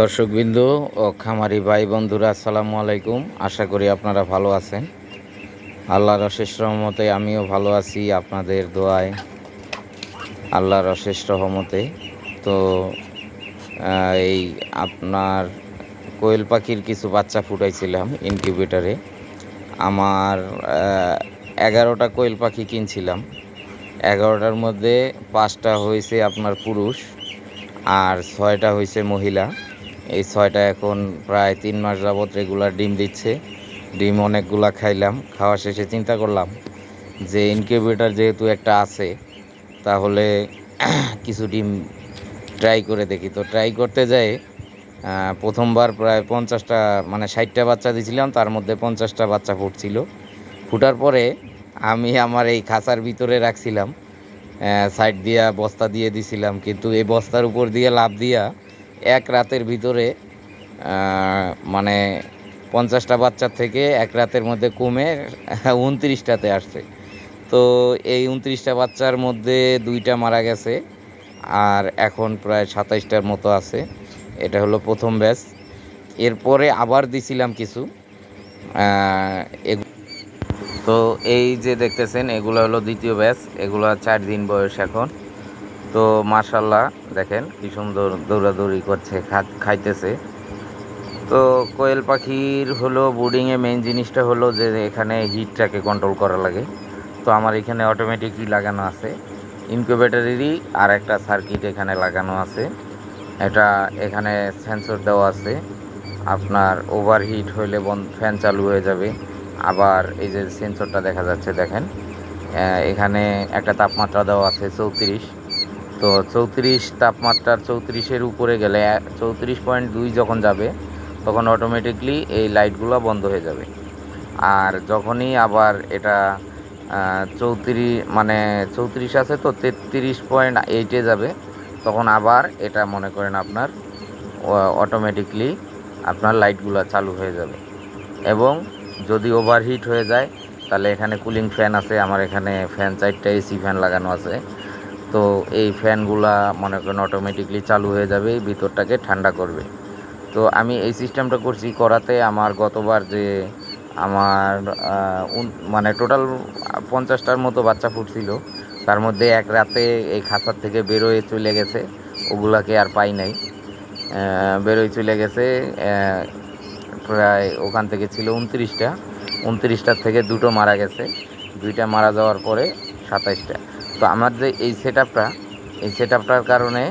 দর্শকবৃন্দ ও খামারি ভাই বন্ধুরা, আসসালামু আলাইকুম। আশা করি আপনারা ভালো আছেন। আল্লাহর অশেষ রহমতে আমিও ভালো আছি আপনাদের দোয়ায়, আল্লাহর অশেষ রহমতে। তো এই আপনার কোয়েল পাখির কিছু বাচ্চা ফুটাইছিলাম ইনকিউবেটারে আমার এগারোটা কোয়েল পাখি কিনছিলাম। এগারোটার মধ্যে পাঁচটা হয়েছে আপনার পুরুষ আর ছয়টা হয়েছে মহিলা। এই ছয়টা এখন প্রায় তিন মাস যাবৎ রেগুলার ডিম দিচ্ছে। ডিম অনেকগুলা খাইলাম, খাওয়া শেষে চিন্তা করলাম যে ইনকিউবেটার যেহেতু একটা আছে, তাহলে কিছু ডিম ট্রাই করে দেখি। তো ট্রাই করতে যাই প্রথমবার প্রায় পঞ্চাশটা মানে ষাটটা বাচ্চা দিয়েছিলাম তার মধ্যে পঞ্চাশটা বাচ্চা ফুটছিল। ফুটার পরে আমি আমার এই খাঁচার ভিতরে রাখছিলাম সাইড দিয়া বস্তা দিয়ে দিছিলাম, কিন্তু এই বস্তার উপর দিয়ে লাভ দিয়া এক রাতের ভিতরে মানে পঞ্চাশটা বাচ্চার থেকে এক রাতের মধ্যে কমে উনত্রিশটাতে আসছে। তো এই উনত্রিশটা বাচ্চার মধ্যে দুইটা মারা গেছে, আর এখন প্রায় সাতাইশটার মতো আছে। এটা হলো প্রথম ব্যাচ। এরপরে আবার দিছিলাম কিছু তো এই যে দেখতেছেন, এগুলো হলো দ্বিতীয় ব্যাচ। এগুলো চার দিন বয়স এখন। তো মার্শাল্লাহ দেখেন কি সুন্দর দৌড়াদৌড়ি করছে খাইতেছে। তো কোয়েল পাখির হলো বোর্ডিংয়ে মেন জিনিসটা হলো যে এখানে হিটটাকে কন্ট্রোল করা লাগে। তো আমার এখানে অটোমেটিকই লাগানো আছে। ইনকিউবেটারেরই আর একটা সার্কিট এখানে লাগানো আছে। এটা এখানে সেন্সর দেওয়া আছে। আপনার ওভারহিট হইলে ফ্যান চালু হয়ে যাবে। আবার এই যে সেন্সরটা দেখা যাচ্ছে, দেখেন। এখানে একটা তাপমাত্রা দেওয়া আছে চৌত্রিশ। তো চৌত্রিশ তাপমাত্রার চৌত্রিশের উপরে গেলে চৌত্রিশ পয়েন্ট দুই যখন যাবে, তখন অটোমেটিকলি এই লাইটগুলো বন্ধ হয়ে যাবে। আর যখনই আবার এটা চৌত্রিশ মানে চৌত্রিশ আছে তো, তেত্রিশ পয়েন্ট এইটে যাবে, তখন আবার এটা মনে করেন আপনার অটোমেটিকলি আপনার লাইটগুলো চালু হয়ে যাবে। এবং যদি ওভারহিট হয়ে যায়, তাহলে এখানে কুলিং ফ্যান আছে, আমার এখানে ফ্যান চারটা এসি ফ্যান লাগানো আছে। তো এই ফ্যানগুলা মনে করেন অটোমেটিকলি চালু হয়ে যাবে ভিতরটাকে ঠান্ডা করবে। তো আমি এই সিস্টেমটা করছি করাতে আমার গতবার যে আমার মানে টোটাল পঞ্চাশটার মতো বাচ্চা ফুটছিল, তার মধ্যে এক রাতে এই খাঁচার থেকে বেরোয় চলে গেছে, ওগুলাকে আর পাই নাই। বেরোয় চলে গেছে প্রায় ওখান থেকে ছিল উনত্রিশটা, উনত্রিশটার থেকে দুটো মারা গেছে, দুইটা মারা যাওয়ার পরে সাতাইশটা। তো আমার যে এই সেট এই সেট কারণে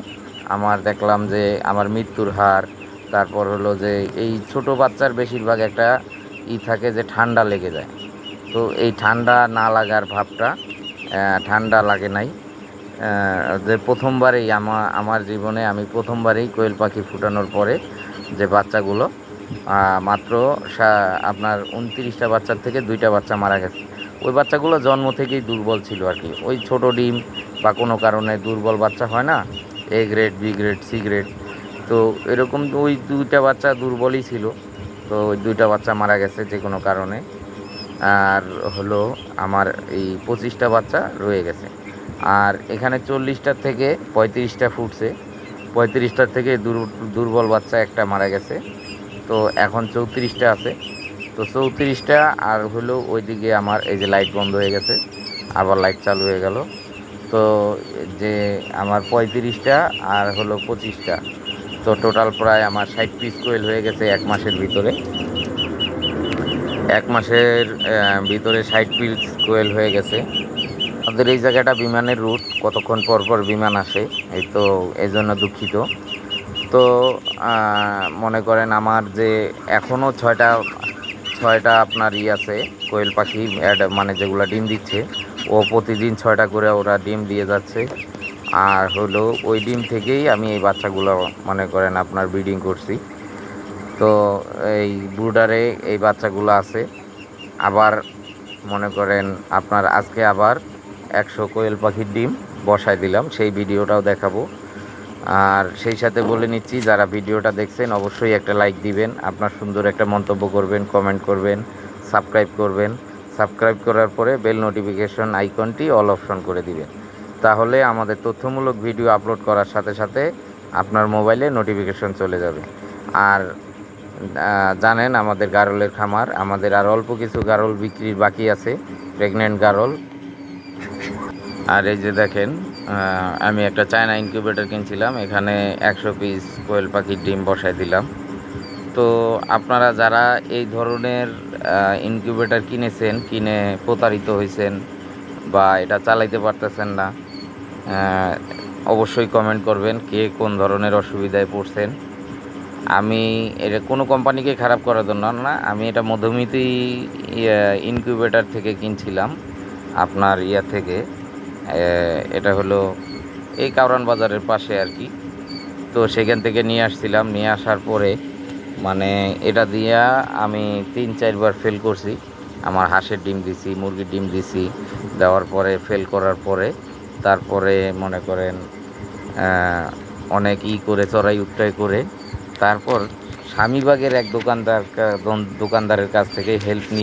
আমার দেখলাম যে আমার মৃত্যুর হার, তারপর হলো যে এই ছোট বাচ্চার বেশিরভাগ একটা ই থাকে যে ঠান্ডা লেগে যায়। তো এই ঠান্ডা না লাগার ভাবটা ঠান্ডা লাগে নাই। যে প্রথমবারেই আমার আমার জীবনে আমি প্রথমবারেই কোয়েল পাখি ফুটানোর পরে যে বাচ্চাগুলো মাত্র আপনার উনত্রিশটা বাচ্চার থেকে দুইটা বাচ্চা মারা গেছে। ওই বাচ্চাগুলো জন্ম থেকেই দুর্বল ছিল আর কি। ওই ছোট ডিম বা কোনো কারণে দুর্বল বাচ্চা হয় না A grade B grade C grade তো এরকম ওই দুইটা বাচ্চা দুর্বলই ছিল। তো ওই দুইটা বাচ্চা মারা গেছে যে কোনো কারণে। আর হলো আমার এই পঁচিশটা বাচ্চা রয়ে গেছে। আর এখানে চল্লিশটার থেকে পঁয়ত্রিশটা ফুটছে। পঁয়ত্রিশটার থেকে দুর্বল বাচ্চা একটা মারা গেছে। তো এখন চৌত্রিশটা আছে। তো চৌত্রিশটা, আর হলো ওইদিকে আমার এই যে লাইট বন্ধ হয়ে গেছে, আবার লাইট চালু হয়ে গেল। তো যে আমার পঁয়ত্রিশটা আর হলো পঁচিশটা, তো টোটাল প্রায় আমার ষাট পিস কোয়েল হয়ে গেছে এক মাসের ভিতরে। এক মাসের ভিতরে ষাট পিস কোয়েল হয়ে গেছে। আমাদের এই জায়গাটা বিমানের রুট কতক্ষণ পর পর বিমান আসে, এই তো এই জন্য দুঃখিত। তো মনে করেন আমার যে এখনও ছয়টা ছয়টা আপনার ই আছে, কোয়েল পাখি, অ্যাড- মানে যেগুলো ডিম দিচ্ছে, ও প্রতিদিন ছয়টা করে ওরা ডিম দিয়ে যাচ্ছে। আর হলো ওই ডিম থেকেই আমি এই বাচ্চাগুলো, মনে করেন আপনার ব্রিডিং করছি। তো এই ব্রুডারে এই বাচ্চাগুলো আছে। আবার মনে করেন আপনার আজকে আবার একশো কোয়েল পাখির ডিম বসায় দিলাম, সেই ভিডিওটাও দেখাবো। আর সেই সাথে বলে নিচ্ছি, যারা ভিডিওটা দেখছেন, অবশ্যই একটা লাইক দিবেন। আপনার সুন্দর একটা মন্তব্য করবেন কমেন্ট করবেন সাবস্ক্রাইব করবেন। সাবস্ক্রাইব করার পরে বেল নোটিফিকেশন আইকনটি অল অপশন করে দিবেন। তাহলে আমাদের তথ্যমূলক ভিডিও আপলোড করার সাথে সাথে আপনার মোবাইলে নোটিফিকেশন চলে যাবে। আর জানেন আমাদের গারলের খামার, আমাদের আর অল্প কিছু গারল বিক্রির বাকি আছে প্রেগনেন্ট গারল। আর এই যে দেখেন আমি একটা চায়না ইনকিউবেটর কিনছিলাম, এখানে একশো পিস কোয়েল পাখির ডিম বসাই দিলাম। তো আপনারা যারা এই ধরনের ইনকিউবেটর কিনেছেন, কিনে প্রতারিত হয়েছেন বা এটা চালাইতে পারতেছেন না অবশ্যই কমেন্ট করবেন কে কোন ধরনের অসুবিধায় পড়ছেন। আমি এটা কোনো কোম্পানিকে খারাপ করার জন্য না, আমি এটা মধুমিতি ইনকিউবেটর থেকে কিনছিলাম আপনার ইয়া থেকে। এটা হলো এই কাউরান বাজারের পাশে আর কি। তো সেখান থেকে নিয়ে আসছিলাম। নিয়ে আসার পরে মানে এটা দিয়া আমি তিন চারবার ফেল করছি। আমার হাঁসের ডিম দিছি, মুরগির ডিম দিছি, দেওয়ার পরে ফেল করার পরে, তারপরে মনে করেন অনেক ই করে, চড়াই উত্তরাই করে, তারপর স্বামীবাগের এক দোকানদার দোকানদারের কাছ থেকে হেল্প নিয়ে